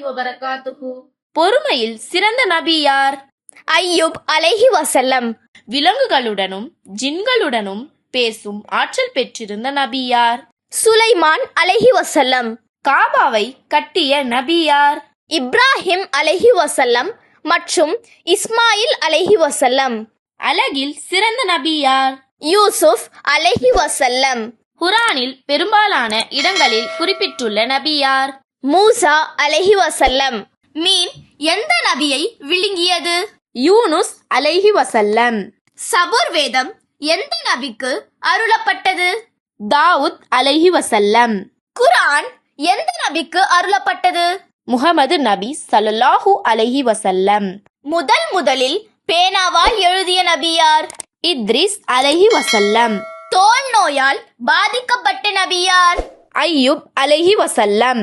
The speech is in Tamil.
வபரகாத்துஹு. பொறுமையில் சிறந்த நபி யார்? ஐயூப் அலைஹி வசல்லம் விலங்குகளுடனும் ஜின்களுடனும் பேசும் ஆற்றல் பெற்றிருந்த நபி யார்? சுலைமான் அலைஹி வசல்லம் காபாவை கட்டிய நபி யார்? இப்ராஹிம் அலைஹி வசல்லம் மற்றும் இஸ்மாயில் அலைஹி வசல்லம் அழகில் சிறந்த நபி யார்? யூசுப் அலைஹி வசல்லம் குரானில் பெரும்பாலான இடங்களில் குறிப்பிட்டுள்ள நபி யார்? மூசா அலைஹி வசல்லம் மீன் எந்த நபியை விழுங்கியது? யூனுஸ் அலைஹி வசல்லம் சபுர் வேதம் எந்த நபிக்கு அருளப்பட்டது? தாவூத் அலைஹி வசல்லம் குர்ஆன் எந்த நபிக்கு அருளப்பட்டது? முகமது நபி ஸல்லல்லாஹு அலைஹி வசல்லம் முதல் முதலில் பேனாவால் எழுதிய நபியார் இத்ரிஸ் அலைஹி வசல்லம் நோயால் பாதிக்கப்பட்ட நபியார். ஐயூப் அலஹி வசல்லம்